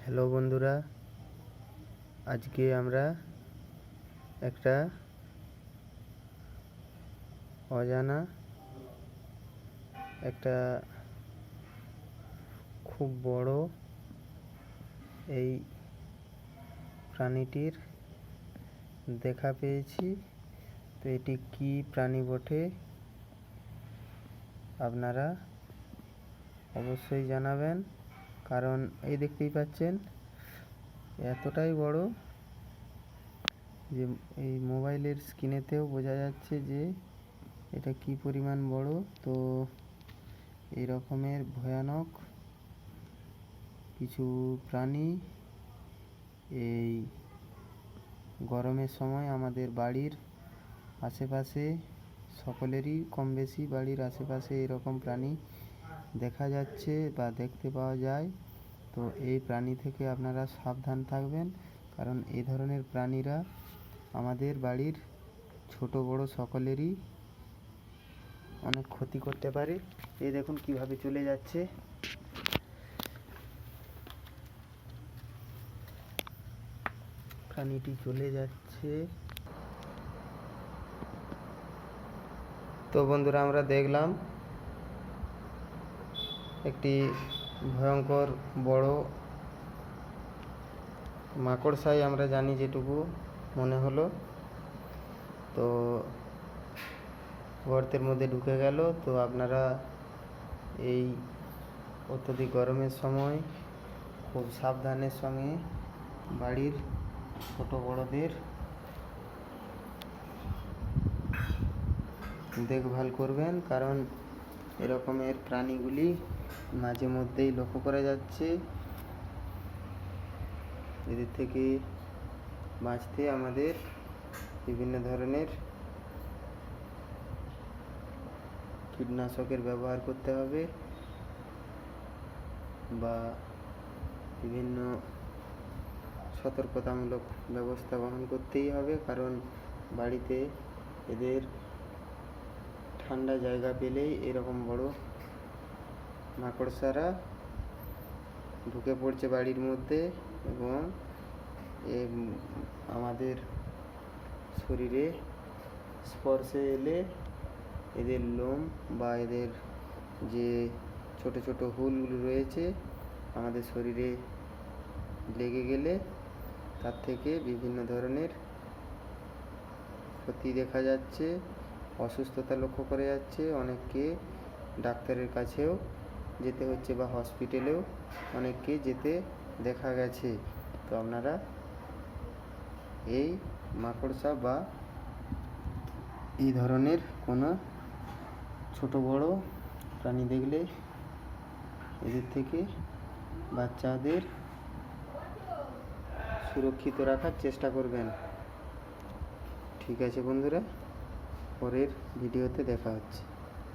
Hello বন্ধুরা, আজকে আমরা একটা অজানা একটা খুব বড় এই প্রাণীটির দেখা পেয়েছি। তো এটি কী প্রাণী বটে? আপনারা অবশ্যই জানাবেন। কারণ এই দেখতেই পাচ্ছেন, এতটাই বড় যে এই মোবাইলের স্ক্রিনেতেও বোঝা যাচ্ছে যে এটা কি পরিমাণ বড়। তো এই রকমের ভয়ানক কিছু প্রাণী এই গরমের সময় আমাদের বাড়ির আশেপাশে সকলেরই কম বেশি বাড়ির আশেপাশে এরকম প্রাণী দেখা যাচ্ছে বা দেখতে পাওয়া যায়। তো এই প্রাণী থেকে আপনারা সাবধান থাকবেন। কারণ এই ধরনের প্রাণীরা আমাদের বাড়ির ছোট, বড় সকলেরই অনেক ক্ষতি করতে পারে। এই দেখুন কীভাবে চলে যাচ্ছে। প্রাণীটি চলে যাচ্ছে। তো বন্ধুরা, আমরা দেখলাম একটি ভয়ঙ্কর বড় মাকড়সাই আমরা জানি যেটুকু মনে হলো। তো গর্তের মধ্যে ঢুকে গেল। তো আপনারা এই অত্যধিক গরমের সময়, খুব সাবধানের সঙ্গে বাড়ির ছোট বড়দের দেখভাল করবেন। কারণ এরকমের প্রাণীগুলি মাঝে মধ্যেই লক্ষ্য করা যাচ্ছে। এদের থেকে বাঁচতে আমাদের বিভিন্ন ধরনের কীটনাশকের ব্যবহার করতে হবে বা বিভিন্ন সতর্কতামূলক ব্যবস্থা গ্রহণ করতেই হবে, কারণ বাড়িতে এদের ঠান্ডা জায়গা পেলেই এরকম বড় মাকড়সারা ঢুকে পড়ছে বাড়ির মধ্যে এবং এ আমাদের শরীরে স্পর্শে এলে এদের লোম বা এদের যে ছোট ছোট হুলগুলো রয়েছে আমাদের শরীরে লেগে গেলে তার থেকে বিভিন্ন ধরনের ক্ষতি দেখা যাচ্ছে, অসুস্থতা লক্ষ্য করা যাচ্ছে। অনেককে ডাক্তারের কাছেও যেতে হচ্ছে বা হসপিটালেও অনেককে যেতে দেখা গেছে। তো আপনারা এই মাকড়সা বা এই ধরনের কোনো ছোট বড় প্রাণী দেখলে এদের থেকে বাচ্চাদের সুরক্ষিত রাখার চেষ্টা করবেন। ঠিক আছে বন্ধুরা, পরের ভিডিওতে দেখা হচ্ছে।